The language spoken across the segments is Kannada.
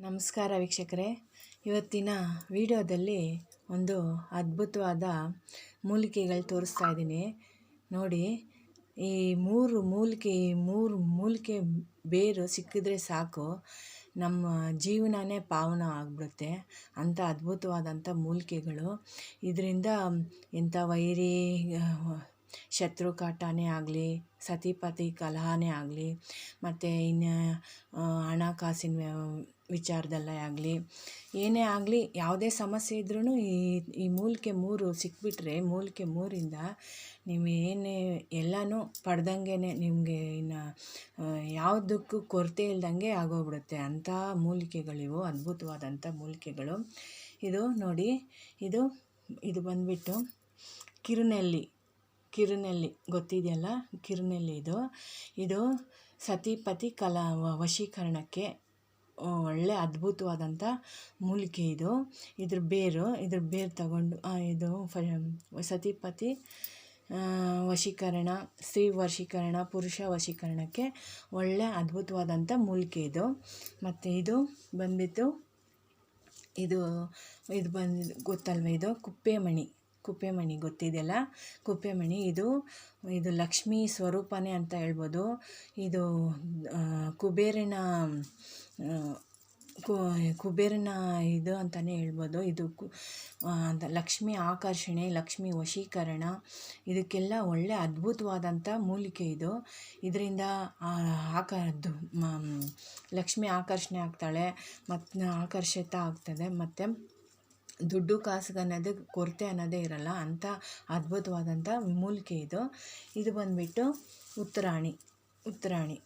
ನಮಸ್ಕಾರ ವೀಕ್ಷಕರೇ. ಇವತ್ತಿನ ವಿಡಿಯೋದಲ್ಲಿ ಒಂದು ಅದ್ಭುತವಾದ ಮೂಲಿಕೆಗಳು ತೋರಿಸ್ತಾ ಇದ್ದೀನಿ. ನೋಡಿ, ಈ ಮೂರು ಮೂಲಿಕೆ ಈ ಮೂರು ಮೂಲಿಕೆ ಬೇರು ಸಿಕ್ಕಿದ್ರೆ ಸಾಕು. ನಮ್ಮ ಜೀವನನೇ ಪಾವನ ಆಗಿಬಿಡುತ್ತೆ. ಅಂಥ ಅದ್ಭುತವಾದಂಥ ಮೂಲಿಕೆಗಳು. ಇದರಿಂದ ಎಂಥ ವೈರಿ ಶತ್ರು ಕಾಟನೇ ಆಗಲಿ, ಸತಿಪತಿ ಕಲಹನೇ ಆಗಲಿ, ಮತ್ತು ಇನ್ನು ಹಣಕಾಸಿನ ವಿಚಾರದಲ್ಲೇ ಆಗಲಿ, ಏನೇ ಆಗಲಿ, ಯಾವುದೇ ಸಮಸ್ಯೆ ಇದ್ರೂ ಈ ಈ ಮೂಲಿಕೆ ಮೂರು ಸಿಕ್ಬಿಟ್ರೆ, ಮೂಲಿಕೆ ಮೂರಿಂದ ನೀವು ಏನೇ, ಎಲ್ಲನೂ ಪಡೆದಂಗೆ ನಿಮಗೆ ಇನ್ನು ಯಾವುದಕ್ಕೂ ಕೊರತೆ ಇಲ್ದಂಗೆ ಆಗೋಗ್ಬಿಡುತ್ತೆ. ಅಂಥ ಮೂಲಿಕೆಗಳಿವು, ಅದ್ಭುತವಾದಂಥ ಮೂಲಿಕೆಗಳು. ಇದು ನೋಡಿ, ಇದು ಇದು ಬಂದುಬಿಟ್ಟು ಕಿರುನೆಲ್ಲಿ. ಕಿರುನೆಲ್ಲಿ ಗೊತ್ತಿದೆಯಲ್ಲ? ಕಿರುನೆಲ್ಲಿ ಇದು. ಇದು ಸತಿಪತಿ ಕಲಾ ವಶೀಕರಣಕ್ಕೆ ಒಳ್ಳೆ ಅದ್ಭುತವಾದಂಥ ಮೂಲಿಕೆ ಇದು. ಇದ್ರ ಬೇರು ಇದ್ರ ಬೇರು ತಗೊಂಡು ಇದು ಸತಿಪತಿ ವಶೀಕರಣ, ಸ್ತ್ರೀ ವಶೀಕರಣ, ಪುರುಷ ವಶೀಕರಣಕ್ಕೆ ಒಳ್ಳೆ ಅದ್ಭುತವಾದಂಥ ಮೂಲಿಕೆ ಇದು. ಮತ್ತು ಇದು ಬಂದ್ಬಿಟ್ಟು, ಇದು ಇದು ಬಂದು, ಗೊತ್ತಲ್ವ ಇದು? ಕುಪ್ಪೆಮಣಿ. ಕುಪ್ಪೆಮಣಿ ಗೊತ್ತಿದೆಯಲ್ಲ? ಕುಪ್ಪೆಮಣಿ ಇದು ಇದು ಲಕ್ಷ್ಮೀ ಸ್ವರೂಪನೇ ಅಂತ ಹೇಳ್ಬೋದು. ಇದು ಕುಬೇರನ ಕುಬೇರನ ಇದು ಅಂತಲೇ ಹೇಳ್ಬೋದು. ಇದು ಕು ಲಕ್ಷ್ಮಿ ಆಕರ್ಷಣೆ, ಲಕ್ಷ್ಮಿ ವಶೀಕರಣ, ಇದಕ್ಕೆಲ್ಲ ಒಳ್ಳೆ ಅದ್ಭುತವಾದಂಥ ಮೂಲಿಕೆ ಇದು. ಇದರಿಂದ ಆಕದ್ದು ಲಕ್ಷ್ಮಿ ಆಕರ್ಷಣೆ ಆಗ್ತಾಳೆ ಮತ್ತು ಆಕರ್ಷಿತ ಆಗ್ತದೆ, ಮತ್ತು ದುಡ್ಡು ಕಾಸಿಗೆ ಅನ್ನೋದು ಕೊರತೆ ಅನ್ನೋದೇ ಇರಲ್ಲ, ಅಂಥ ಅದ್ಭುತವಾದಂಥ ಮೂಲಿಕೆ ಇದು. ಇದು ಬಂದುಬಿಟ್ಟು ಉತ್ತರಾಣಿ ಉತ್ತರಾಣಿ.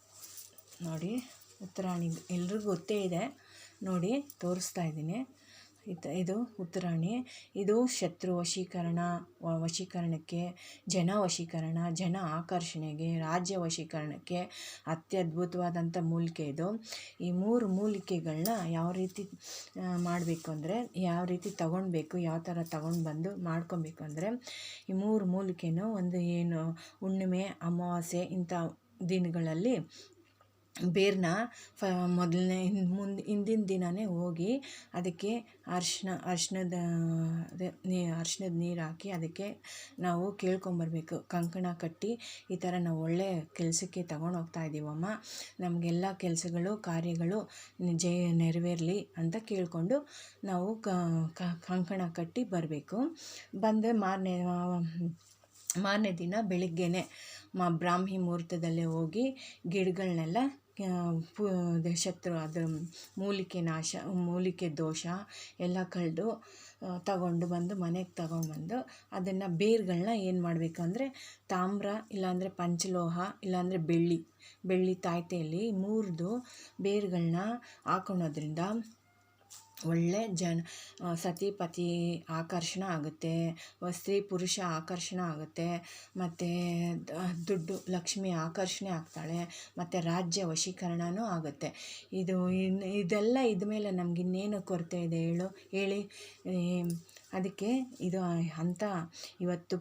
ನೋಡಿ, ಉತ್ತರಾಣಿ ಎಲ್ರಿಗೂ ಗೊತ್ತೇ ಇದೆ. ನೋಡಿ, ತೋರಿಸ್ತಾ ಇದ್ದೀನಿ. ಇದು ಇದು ಉತ್ತರಾಣಿ ಇದು ಶತ್ರು ವಶೀಕರಣ ವಶೀಕರಣಕ್ಕೆ, ಜನ ವಶೀಕರಣ, ಜನ ಆಕರ್ಷಣೆಗೆ, ರಾಜ್ಯ ವಶೀಕರಣಕ್ಕೆ ಅತ್ಯದ್ಭುತವಾದಂಥ ಮೂಲಿಕೆ ಇದು. ಈ ಮೂರು ಮೂಲಿಕೆಗಳನ್ನ ಯಾವ ರೀತಿ ಮಾಡಬೇಕು ಅಂದರೆ, ಯಾವ ರೀತಿ ತಗೊಳ್ಬೇಕು ಯಾವ ಥರ ತಗೊಂಡು ಬಂದು ಮಾಡ್ಕೊಬೇಕು ಅಂದರೆ, ಈ ಮೂರು ಮೂಲಿಕೆನೂ ಒಂದು ಏನು ಹುಣ್ಣಿಮೆ, ಅಮಾವಾಸ್ಯೆ ಇಂಥ ದಿನಗಳಲ್ಲಿ ಬೇರನ್ನ ಫ ಮೊದಲನೇ ಮುಂದೆ ಹಿಂದಿನ ದಿನವೇ ಹೋಗಿ ಅದಕ್ಕೆ ಅರ್ಶಿನ, ಅರ್ಶಿನದ, ಅದೇ ನೀ, ಅರ್ಶಿನದ ನೀರು ಹಾಕಿ ಅದಕ್ಕೆ ನಾವು ಕೇಳ್ಕೊಂಬರ್ಬೇಕು. ಕಂಕಣ ಕಟ್ಟಿ ಈ ಥರ ನಾವು ಒಳ್ಳೆಯ ಕೆಲಸಕ್ಕೆ ತಗೊಂಡು ಹೋಗ್ತಾ ಇದ್ದೀವಮ್ಮ ನಮಗೆಲ್ಲ ಕೆಲಸಗಳು, ಕಾರ್ಯಗಳು ಜಯ ನೆರವೇರಲಿ ಅಂತ ಕೇಳಿಕೊಂಡು ನಾವು ಕಂಕಣ ಕಟ್ಟಿ ಬರಬೇಕು. ಬಂದರೆ ಮಾರನೇ ಮಾರನೇ ದಿನ ಬೆಳಿಗ್ಗೆನೇ ಮಾ, ಬ್ರಾಹ್ಮಿ ಮುಹೂರ್ತದಲ್ಲೇ ಹೋಗಿ ಗಿಡಗಳನ್ನೆಲ್ಲ ಪು ಶತ್ರು, ಅದರ ಮೂಲಿಕೆ ನಾಶ, ಮೂಲಿಕೆ ದೋಷ ಎಲ್ಲ ಕಳೆದು ತಗೊಂಡು ಬಂದು ಮನೆಗೆ ತಗೊಂಡ್ಬಂದು ಅದನ್ನು ಬೇರುಗಳನ್ನ ಏನು ಮಾಡಬೇಕು ಅಂದರೆ ತಾಮ್ರ, ಇಲ್ಲಾಂದರೆ ಪಂಚಲೋಹ, ಇಲ್ಲಾಂದರೆ ಬೆಳ್ಳಿ ಬೆಳ್ಳಿ ತಾಯ್ತೆಯಲ್ಲಿ ಮೂರ್ದು ಬೇರುಗಳನ್ನ ಹಾಕೊಳೋದ್ರಿಂದ ಒಳ್ಳೆ ಜನ ಸತಿಪತಿ ಆಕರ್ಷಣ ಆಗುತ್ತೆ, ಸ್ತ್ರೀ ಪುರುಷ ಆಕರ್ಷಣ ಆಗುತ್ತೆ, ಮತ್ತು ದುಡ್ಡು, ಲಕ್ಷ್ಮಿ ಆಕರ್ಷಣೆ ಆಗ್ತಾಳೆ, ಮತ್ತು ರಾಜ್ಯ ವಶೀಕರಣವೂ ಆಗುತ್ತೆ. ಇದು ಇನ್ನು ಇದೆಲ್ಲ ಇದ್ಮೇಲೆ ನಮ್ಗೆ ಇನ್ನೇನು ಕೊರತೆ ಇದೆ ಹೇಳು, ಹೇಳಿ ಅದಕ್ಕೆ ಇದು ಅಂತ ಇವತ್ತು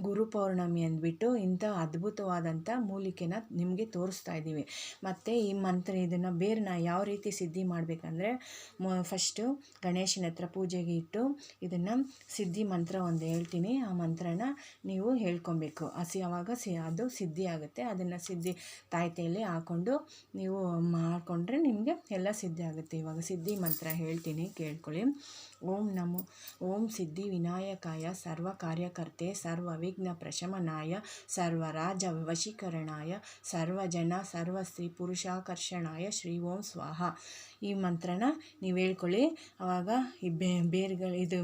ಗುರು ಪೌರ್ಣಮಿ ಅಂದ್ಬಿಟ್ಟು ಇಂಥ ಅದ್ಭುತವಾದಂಥ ಮೂಲಿಕೆನ ನಿಮಗೆ ತೋರಿಸ್ತಾ ಇದ್ದೀವಿ. ಮತ್ತು ಈ ಮಂತ್ರ ಇದನ್ನು ಬೇರನ್ನ ಯಾವ ರೀತಿ ಸಿದ್ಧಿ ಮಾಡಬೇಕಂದ್ರೆ, ಮೊ ಫಸ್ಟು ಗಣೇಶನ ಹತ್ರ ಪೂಜೆಗೆ ಇಟ್ಟು ಇದನ್ನು ಸಿದ್ಧಿ ಮಂತ್ರ ಒಂದು ಹೇಳ್ತೀನಿ. ಆ ಮಂತ್ರನ ನೀವು ಹೇಳ್ಕೊಬೇಕು. ಹಸಿ ಆವಾಗ ಸಿ, ಅದು ಸಿದ್ಧಿ ಆಗುತ್ತೆ. ಅದನ್ನು ಸಿದ್ಧಿ ತಾಯ್ತೆಯಲ್ಲಿ ಹಾಕ್ಕೊಂಡು ನೀವು ಮಾಡಿಕೊಂಡ್ರೆ ನಿಮಗೆ ಎಲ್ಲ ಸಿದ್ಧಿ ಆಗುತ್ತೆ. ಇವಾಗ ಸಿದ್ಧಿ ಮಂತ್ರ ಹೇಳ್ತೀನಿ, ಕೇಳ್ಕೊಳ್ಳಿ. ಓಂ ನಮೋ, ಓಂ ಸಿದ್ಧಿ ವಿನಾಯಕಾಯ ಸರ್ವ ಕಾರ್ಯಕರ್ತೆ ಸರ್ವ ವಿಘ್ನ ಪ್ರಶಮನಾಯ, ಸರ್ವರಾಜ ವಶೀಕರಣಾಯ ಸರ್ವಜನ, ಸರ್ವಸ್ತ್ರೀ ಪುರುಷಾಕರ್ಷಣಾಯ, ಶ್ರೀ ಓಂ ಸ್ವಾಹ. ಈ ಮಂತ್ರನ ನೀವು ಹೇಳ್ಕೊಳ್ಳಿ. ಆವಾಗ ಈ ಬೇರ್ಗಳು ಇದು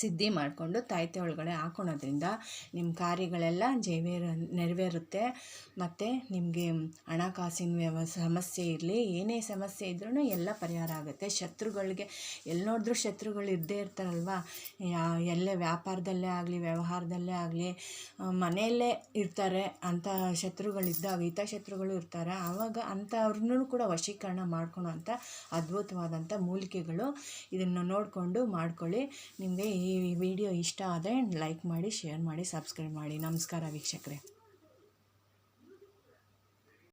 ಸಿದ್ಧಿ ಮಾಡಿಕೊಂಡು ತಾಯ್ತೆ ಒಳಗಡೆ ಹಾಕೊಳೋದ್ರಿಂದ ನಿಮ್ಮ ಕಾರ್ಯಗಳೆಲ್ಲ ಜೈವೇರ, ನೆರವೇರುತ್ತೆ. ಮತ್ತು ನಿಮಗೆ ಹಣಕಾಸಿನ ವ್ಯವ ಸಮಸ್ಯೆ ಇರಲಿ, ಏನೇ ಸಮಸ್ಯೆ ಇದ್ರೂ ಎಲ್ಲ ಪರಿಹಾರ ಆಗುತ್ತೆ. ಶತ್ರುಗಳಿಗೆ ಎಲ್ಲಿ ನೋಡಿದ್ರೂ ಶತ್ರುಗಳು ಇದ್ದೇ ಇರ್ತಾರಲ್ವ? ಎಲ್ಲೇ ವ್ಯಾಪಾರದಲ್ಲೇ ಆಗಲಿ, ವ್ಯವಹಾರದಲ್ಲೇ ಆಗಲಿ ಮನೆಯಲ್ಲೇ ಇರ್ತಾರೆ ಅಂಥ ಶತ್ರುಗಳಿದ್ದಾಗ ಹಿತಶತ್ರುಗಳು ಇರ್ತಾರೆ. ಆವಾಗ ಅಂಥವ್ರನ್ನೂ ಕೂಡ ವಶೀಕರಣ ಮಾಡ್ಕೊಳೋ ಅಂಥ ಅದ್ಭುತವಾದಂಥ ಮೂಲಿಕೆಗಳು ಇದನ್ನು ನೋಡಿಕೊಂಡು ಮಾಡ್ಕೊಳ್ಳಿ. ನಿಮಗೆ ಈ ವಿಡಿಯೋ ಇಷ್ಟ ಆದರೆ ಲೈಕ್ ಮಾಡಿ ಶೇರ್ ಮಾಡಿ ಸಬ್ಸ್ಕ್ರೈಬ್ ಮಾಡಿ. ನಮಸ್ಕಾರ ವೀಕ್ಷಕರೇ.